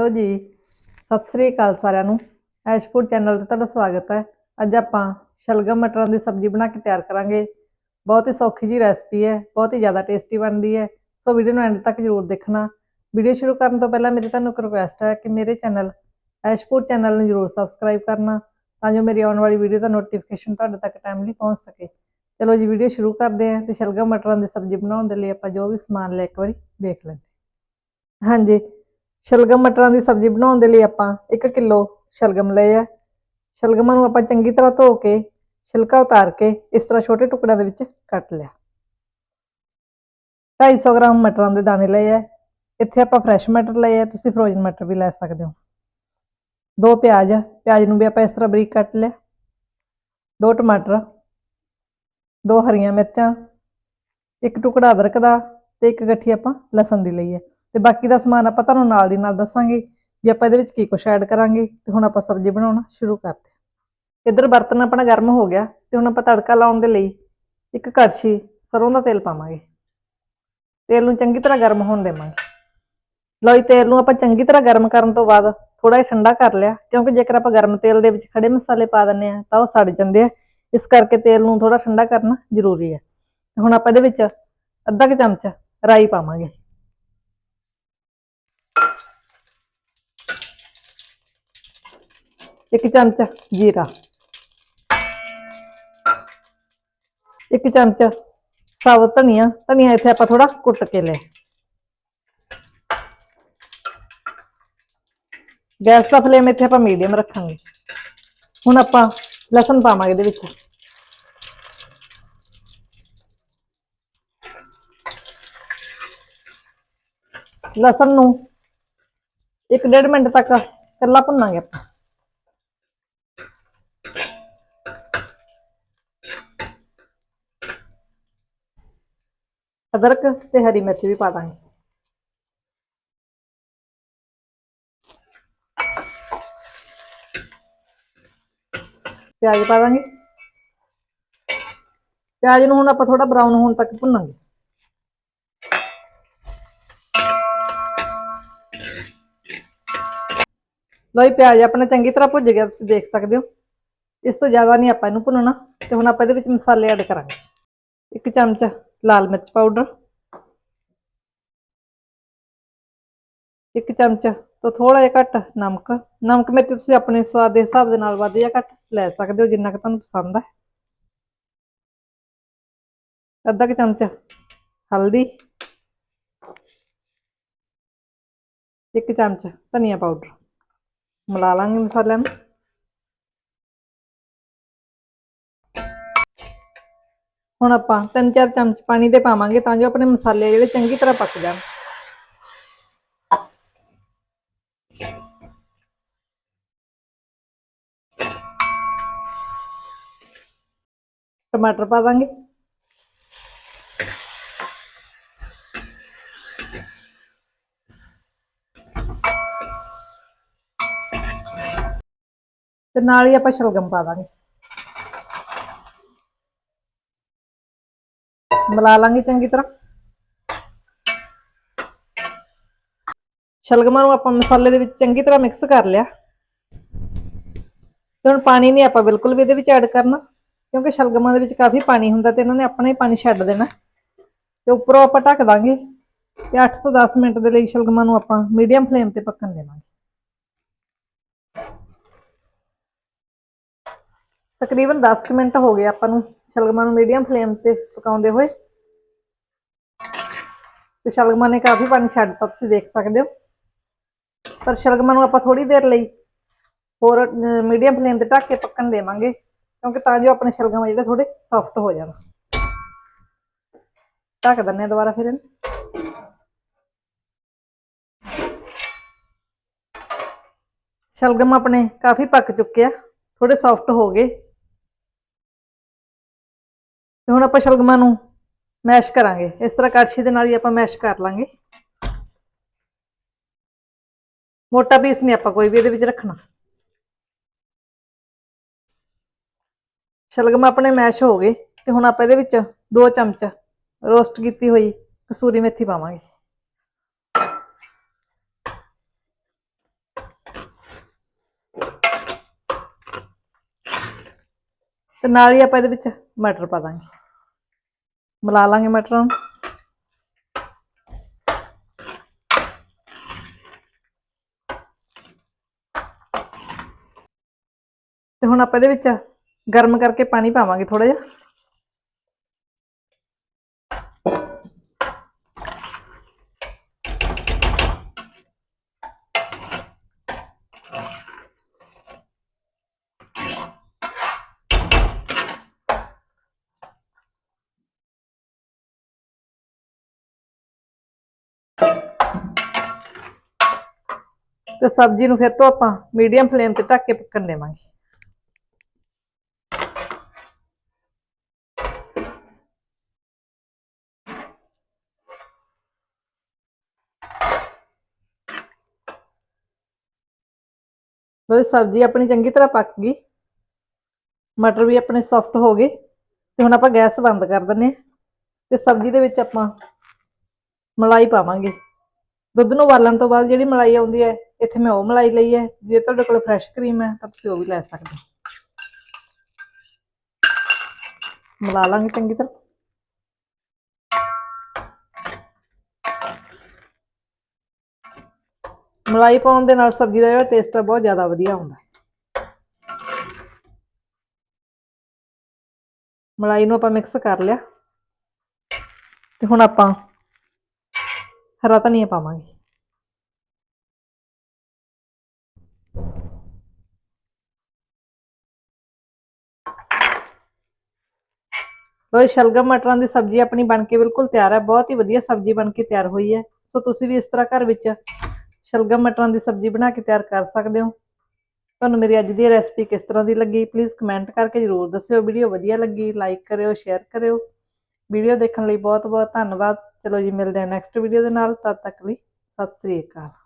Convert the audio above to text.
Hello ਜੀ। ਸਤਿ ਸ੍ਰੀ ਅਕਾਲ ਸਾਰਿਆਂ ਨੂੰ। ਐਸ਼ ਫੂਡ ਚੈਨਲ ਤੇ ਤੁਹਾਡਾ ਸਵਾਗਤ ਹੈ। ਅੱਜ ਆਪਾਂ ਸ਼ਲਗਮ ਮਟਰਾਂ ਦੀ ਸਬਜ਼ੀ ਬਣਾ ਕੇ ਤਿਆਰ ਕਰਾਂਗੇ। ਬਹੁਤ ਹੀ ਸੌਖੀ ਜੀ ਰੈਸਪੀ ਹੈ, ਬਹੁਤ ਹੀ ਜ਼ਿਆਦਾ ਟੇਸਟੀ ਬਣਦੀ ਹੈ। ਸੋ ਵੀਡੀਓ ਨੂੰ ਐਂਡ ਤੱਕ ਜ਼ਰੂਰ ਦੇਖਣਾ। ਵੀਡੀਓ ਸ਼ੁਰੂ ਕਰਨ ਤੋਂ ਪਹਿਲਾਂ ਮੇਰੀ ਤੁਹਾਨੂੰ ਇੱਕ ਰਿਕੁਐਸਟ ਹੈ ਕਿ ਮੇਰੇ ਚੈਨਲ ਐਸ਼ ਫੂਡ ਚੈਨਲ ਨੂੰ ਜ਼ਰੂਰ ਸਬਸਕ੍ਰਾਈਬ ਕਰਨਾ, ਤਾਂ ਜੋ ਮੇਰੀ ਆਉਣ ਵਾਲੀ ਵੀਡੀਓ ਦਾ ਨੋਟੀਫਿਕੇਸ਼ਨ ਤੁਹਾਡੇ ਤੱਕ ਟਾਈਮਲੀ ਪਹੁੰਚ ਸਕੇ। ਚਲੋ ਜੀ, ਵੀਡੀਓ ਸ਼ੁਰੂ ਕਰਦੇ ਹਾਂ ਤੇ ਸ਼ਲਗਮ ਮਟਰਾਂ ਦੀ ਸਬਜ਼ੀ ਬਣਾਉਣ ਦੇ ਲਈ ਆਪਾਂ ਜੋ ਵੀ ਸਮਾਨ ਲਿਆ ਇੱਕ ਵਾਰੀ ਵੇਖ ਲੈਂਦੇ ਹਾਂਜੀ। ਸ਼ਲਗਮ ਮਟਰਾਂ ਦੀ ਸਬਜ਼ੀ ਬਣਾਉਣ ਦੇ ਲਈ ਆਪਾਂ 1 ਕਿਲੋ ਸ਼ਲਗਮ ਲਏ ਆ। ਸ਼ਲਗਮਾਂ ਨੂੰ ਆਪਾਂ ਚੰਗੀ ਤਰ੍ਹਾਂ ਧੋ ਕੇ, ਛਿਲਕਾ ਉਤਾਰ ਕੇ ਇਸ ਤਰ੍ਹਾਂ ਛੋਟੇ ਟੁਕੜਿਆਂ ਦੇ ਵਿੱਚ ਕੱਟ ਲਿਆ। 250 ਗ੍ਰਾਮ ਮਟਰਾਂ ਦੇ ਦਾਣੇ ਲਏ ਆ। ਇੱਥੇ ਆਪਾਂ ਫਰੈਸ਼ ਮਟਰ ਲਏ ਆ। ਤੁਸੀਂ ਫਰੋਜ਼ਨ ਮਟਰ ਵੀ ਲੈ ਸਕਦੇ ਹੋ। ਦੋ ਪਿਆਜ਼ ਪਿਆਜ਼ ਨੂੰ ਵੀ ਆਪਾਂ ਇਸ ਤਰ੍ਹਾਂ ਬਰੀਕ ਕੱਟ ਲਿਆ। ਦੋ ਟਮਾਟਰ, ਦੋ ਹਰੀਆਂ ਮਿਰਚਾਂ, ਇੱਕ ਟੁਕੜਾ ਅਦਰਕ ਦਾ ਤੇ ਇੱਕ ਗੱਠੀ ਆਪਾਂ ਲਸਣ ਦੀ ਲਈ ਹੈ ਤੇ ਬਾਕੀ ਦਾ ਸਮਾਨ ਆਪਾਂ ਤੁਹਾਨੂੰ ਨਾਲ ਦੀ ਨਾਲ ਦੱਸਾਂਗੇ ਵੀ ਆਪਾਂ ਇਹਦੇ ਵਿੱਚ ਕੀ ਕੁਛ ਐਡ ਕਰਾਂਗੇ ਤੇ ਹੁਣ ਆਪਾਂ ਸਬਜ਼ੀ ਬਣਾਉਣਾ ਸ਼ੁਰੂ ਕਰਦੇ ਹਾਂ। ਇੱਧਰ ਬਰਤਨ ਆਪਣਾ ਗਰਮ ਹੋ ਗਿਆ ਤੇ ਹੁਣ ਆਪਾਂ ਤੜਕਾ ਲਾਉਣ ਦੇ ਲਈ ਇੱਕ ਕੜਛੀ ਸਰੋਂ ਦਾ ਤੇਲ ਪਾਵਾਂਗੇ। ਤੇਲ ਨੂੰ ਚੰਗੀ ਤਰ੍ਹਾਂ ਗਰਮ ਹੋਣ ਦੇਵਾਂਗੇ। ਲਓ ਜੀ, ਤੇਲ ਨੂੰ ਆਪਾਂ ਚੰਗੀ ਤਰ੍ਹਾਂ ਗਰਮ ਕਰਨ ਤੋਂ ਬਾਅਦ ਥੋੜਾ ਜਿਹਾ ਠੰਡਾ ਕਰ ਲਿਆ ਕਿਉਂਕਿ ਜੇਕਰ ਆਪਾਂ ਗਰਮ ਤੇਲ ਦੇ ਵਿੱਚ ਖੜੇ ਮਸਾਲੇ ਪਾ ਦਿੰਨੇ ਆ ਤਾਂ ਉਹ ਸੜ ਜਾਂਦੇ ਆ। ਇਸ ਕਰਕੇ ਤੇਲ ਨੂੰ ਥੋੜਾ ਠੰਡਾ ਕਰਨਾ ਜ਼ਰੂਰੀ ਹੈ। ਹੁਣ ਆਪਾਂ ਇਹਦੇ ਵਿੱਚ ਅੱਧਾ ਕੁ ਚਮਚ ਰਾਈ ਪਾਵਾਂਗੇ। ਇੱਕ ਚਮਚ ਜੀਰਾ। ਇੱਕ ਚਮਚ ਸਾਬਤ ਧਨੀਆ। ਧਨੀਆ ਇੱਥੇ ਆਪਾਂ ਥੋੜਾ ਕੁੱਟ ਕੇ ਲਿਆ ਗੈਸ ਦਾ ਫਲੇਮ ਇੱਥੇ ਆਪਾਂ ਮੀਡੀਅਮ ਰੱਖਾਂਗੇ। ਹੁਣ ਆਪਾਂ ਲਸਣ ਪਾਵਾਂਗੇ ਇਹਦੇ ਵਿੱਚ। ਲਸਣ ਨੂੰ 1.5 ਮਿੰਟ ਤੱਕ ਕੱਲਾ ਭੁੰਨਾਂਗੇ ਆਪਾਂ। ਅਦਰਕ ਤੇ ਹਰੀ ਮਿਰਚ ਵੀ ਪਾ ਦਾਂਗੇ। ਪਿਆਜ਼ ਪਾ ਦਾਂਗੇ। ਪਿਆਜ਼ ਨੂੰ ਹੁਣ ਆਪਾਂ ਥੋੜਾ ਬਰਾਊਨ ਹੋਣ ਤੱਕ ਭੁੰਨਾਂਗੇ। ਲੋ ਪਿਆਜ਼ ਆਪਣਾ ਚੰਗੀ ਤਰ੍ਹਾਂ ਭੁੱਜ ਗਿਆ, ਤੁਸੀਂ ਦੇਖ ਸਕਦੇ ਹੋ। ਇਸ ਤੋਂ ਜ਼ਿਆਦਾ ਨਹੀਂ ਆਪਾਂ ਇਹਨੂੰ ਭੁੰਨਣਾ ਤੇ ਹੁਣ ਆਪਾਂ ਇਹਦੇ ਵਿੱਚ ਮਸਾਲੇ ਐਡ ਕਰਾਂਗੇ। ਇੱਕ ਚਮਚ ਲਾਲ ਮਿਰਚ ਪਾਊਡਰ। ਇੱਕ ਚਮਚ ਤੋਂ ਥੋੜਾ ਜਿਹਾ ਘੱਟ ਨਮਕ। ਨਮਕ ਮਿਰਚ ਤੁਸੀਂ ਆਪਣੇ ਸਵਾਦ ਦੇ ਹਿਸਾਬ ਦੇ ਨਾਲ ਵੱਧ ਜਾਂ ਘੱਟ ਲੈ ਸਕਦੇ ਹੋ, ਜਿੰਨਾ ਕੁ ਤੁਹਾਨੂੰ ਪਸੰਦ ਹੈ ਅੱਧਾ ਕੁ ਚਮਚ ਹਲਦੀ। ਇੱਕ ਚਮਚ ਧਨੀਆ ਪਾਊਡਰ। ਮਿਲਾ ਲਾਂਗੇ ਮਸਾਲਿਆਂ ਨੂੰ। ਹੁਣ ਆਪਾਂ ਤਿੰਨ ਚਾਰ ਚਮਚ ਪਾਣੀ ਦੇ ਪਾਵਾਂਗੇ ਤਾਂ ਜੋ ਆਪਣੇ ਮਸਾਲੇ ਜਿਹੜੇ ਚੰਗੀ ਤਰ੍ਹਾਂ ਪੱਕ ਜਾਣ। ਟਮਾਟਰ ਪਾ ਦਾਂਗੇ। ਤੇ ਨਾਲ ਹੀ ਆਪਾਂ ਸ਼ਲਗਮ ਪਾ ਦਾਂਗੇ। ਮਿਲਾ ਲਾਂਗੇ ਚੰਗੀ ਤਰ੍ਹਾਂ। ਸ਼ਲਗਮਾਂ ਨੂੰ ਆਪਾਂ ਮਸਾਲੇ ਦੇ ਵਿੱਚ ਚੰਗੀ ਤਰ੍ਹਾਂ ਮਿਕਸ ਕਰ ਲਿਆ। ਤੇ ਹੁਣ ਪਾਣੀ ਨਹੀਂ ਆਪਾਂ ਬਿਲਕੁਲ ਵੀ ਇਹਦੇ ਵਿੱਚ ਐਡ ਕਰਨਾ, ਕਿਉਂਕਿ ਸ਼ਲਗਮਾਂ ਦੇ ਵਿੱਚ ਕਾਫੀ ਪਾਣੀ ਹੁੰਦਾ ਤੇ ਇਹਨਾਂ ਨੇ ਆਪਣਾ ਹੀ ਪਾਣੀ ਛੱਡ ਦੇਣਾ। ਤੇ ਉੱਪਰੋਂ ਆਪਾਂ ਢੱਕ ਦਾਂਗੇ ਤੇ 8 ਤੋਂ 10 ਮਿੰਟ ਦੇ ਲਈ ਸ਼ਲਗਮਾਂ ਨੂੰ ਆਪਾਂ ਮੀਡੀਅਮ ਫਲੇਮ ਤੇ ਪੱਕਣ ਦੇਵਾਂਗੇ। ਤਕਰੀਬਨ 10 ਕੁ ਮਿੰਟ ਹੋ ਗਏ ਆਪਾਂ ਨੂੰ ਸ਼ਲਗਮਾਂ ਨੂੰ ਮੀਡੀਅਮ ਫਲੇਮ ਤੇ ਪਕਾਉਂਦੇ ਹੋਏ। ਤੇ ਸ਼ਲਗਮਾਂ ਨੇ ਕਾਫੀ ਪਾਣੀ ਛੱਡਤਾ ਤੁਸੀਂ ਦੇਖ ਸਕਦੇ ਹੋ। ਪਰ ਸ਼ਲਗਮਾਂ ਨੂੰ ਆਪਾਂ ਥੋੜੀ ਦੇਰ ਲਈ ਹੋਰ ਮੀਡੀਅਮ ਫਲੇਮ ਤੇ ਢੱਕ ਕੇ ਪੱਕਣ ਦੇਵਾਂਗੇ, ਕਿਉਂਕਿ ਤਾਂ ਜੋ ਆਪਣੇ ਸ਼ਲਗਮ ਜਿਹੜੇ ਥੋੜੇ ਸੌਫਟ ਹੋ ਜਾਣ। ਢੱਕ ਦਿੰਨੇ ਆ ਦੁਬਾਰਾ ਫਿਰ ਇਹਨੂੰ। ਸ਼ਲਗਮ ਆਪਣੇ ਕਾਫੀ ਪੱਕ ਚੁੱਕੇ ਆ ਥੋੜੇ ਸੌਫਟ ਹੋ ਗਏ। ਤੇ ਹੁਣ ਆਪਾਂ ਸ਼ਲਗਮਾਂ ਨੂੰ ਮੈਸ਼ ਕਰਾਂਗੇ। ਇਸ ਤਰ੍ਹਾਂ ਕੜਛੀ ਦੇ ਨਾਲ ਹੀ ਆਪਾਂ ਮੈਸ਼ ਕਰ ਲਾਂਗੇ। ਮੋਟਾ ਪੀਸ ਨਹੀਂ ਆਪਾਂ ਕੋਈ ਵੀ ਇਹਦੇ ਵਿੱਚ ਰੱਖਣਾ। ਸ਼ਲਗਮ ਆਪਣੇ ਮੈਸ਼ ਹੋ ਗਏ ਤੇ ਹੁਣ ਆਪਾਂ ਇਹਦੇ ਵਿੱਚ ਦੋ ਚਮਚ ਰੋਸਟ ਕੀਤੀ ਹੋਈ ਕਸੂਰੀ ਮੇਥੀ ਪਾਵਾਂਗੇ। ਤੇ ਨਾਲ ਹੀ ਆਪਾਂ ਇਹਦੇ ਵਿੱਚ ਮਟਰ ਪਾ ਦਾਂਗੇ। ਮਿਲਾ ਲਾਂਗੇ ਮਟਰਾਂ ਨੂੰ। ਤੇ ਹੁਣ ਆਪਾਂ ਇਹਦੇ ਵਿੱਚ ਗਰਮ ਕਰਕੇ ਪਾਣੀ ਪਾਵਾਂਗੇ ਥੋੜਾ ਜਿਹਾ। ਤੇ ਸਬਜ਼ੀ ਨੂੰ ਫਿਰ ਤੋਂ ਆਪਾਂ ਮੀਡੀਅਮ ਫਲੇਮ ਤੇ ਢੱਕ ਕੇ ਪੱਕਣ ਦੇਵਾਂਗੇ। ਲੋ ਸਬਜ਼ੀ ਆਪਣੀ ਚੰਗੀ ਤਰ੍ਹਾਂ ਪੱਕ ਗਈ। ਮਟਰ ਵੀ ਆਪਣੇ ਸੌਫਟ ਹੋ ਗਏ। ਤੇ ਹੁਣ ਆਪਾਂ ਗੈਸ ਬੰਦ ਕਰ ਦਿੰਨੇ ਹਾਂ। ਤੇ ਸਬਜ਼ੀ ਦੇ ਵਿੱਚ ਆਪਾਂ ਮਲਾਈ ਪਾਵਾਂਗੇ। ਦੁੱਧ ਨੂੰ ਉਬਾਲਣ ਤੋਂ ਬਾਅਦ ਜਿਹੜੀ ਮਲਾਈ ਆਉਂਦੀ ਹੈ ਇੱਥੇ ਮੈਂ ਉਹ ਮਲਾਈ ਲਈ ਹੈ, ਜੇ ਤੁਹਾਡੇ ਕੋਲ ਫਰੈਸ਼ ਕਰੀਮ ਹੈ, ਤਾਂ ਤੁਸੀਂ ਉਹ ਵੀ ਲੈ ਸਕਦੇ ਹੋ। ਮਿਲਾ ਲਾਂਗੇ ਚੰਗੀ ਤਰ੍ਹਾਂ। ਮਲਾਈ ਪਾਉਣ ਦੇ ਨਾਲ ਸਬਜ਼ੀ ਦਾ ਜਿਹੜਾ ਟੇਸਟ ਹੈ, ਬਹੁਤ ਜ਼ਿਆਦਾ ਵਧੀਆ ਹੁੰਦਾ ਮਲਾਈ ਨੂੰ ਆਪਾਂ ਮਿਕਸ ਕਰ ਲਿਆ। ਤੇ ਹੁਣ ਆਪਾਂ ਹਰਾ ਧਨੀਆ ਪਾਵਾਂਗੇ। ਲੋ ਸ਼ਲਗਮ ਮਟਰਾਂ ਦੀ ਸਬਜ਼ੀ ਆਪਣੀ ਬਣ ਕੇ ਬਿਲਕੁਲ ਤਿਆਰ ਹੈ, ਬਹੁਤ ਹੀ ਵਧੀਆ ਸਬਜ਼ੀ ਬਣ ਕੇ ਤਿਆਰ ਹੋਈ ਹੈ। ਸੋ ਤੁਸੀਂ ਵੀ ਇਸ ਤਰ੍ਹਾਂ ਘਰ ਵਿੱਚ ਸ਼ਲਗਮ ਮਟਰਾਂ ਦੀ ਸਬਜ਼ੀ ਬਣਾ ਕੇ ਤਿਆਰ ਕਰ ਸਕਦੇ ਹੋ। ਤੁਹਾਨੂੰ ਮੇਰੀ ਅੱਜ ਦੀ ਰੈਸਪੀ ਕਿਸ ਤਰ੍ਹਾਂ ਦੀ ਲੱਗੀ ਪਲੀਜ਼ ਕਮੈਂਟ ਕਰਕੇ ਜਰੂਰ ਦੱਸਿਓ। ਵੀਡੀਓ ਵਧੀਆ ਲੱਗੀ ਲਾਈਕ ਕਰਿਓ ਸ਼ੇਅਰ ਕਰਿਓ। ਵੀਡੀਓ ਦੇਖਣ ਲਈ ਬਹੁਤ ਬਹੁਤ ਧੰਨਵਾਦ। ਚਲੋ ਜੀ, ਮਿਲਦੇ ਹਾਂ ਨੈਕਸਟ ਵੀਡੀਓ ਦੇ ਨਾਲ। ਤਦ ਤੱਕ ਲਈ ਸਤਿ ਸ੍ਰੀ ਅਕਾਲ।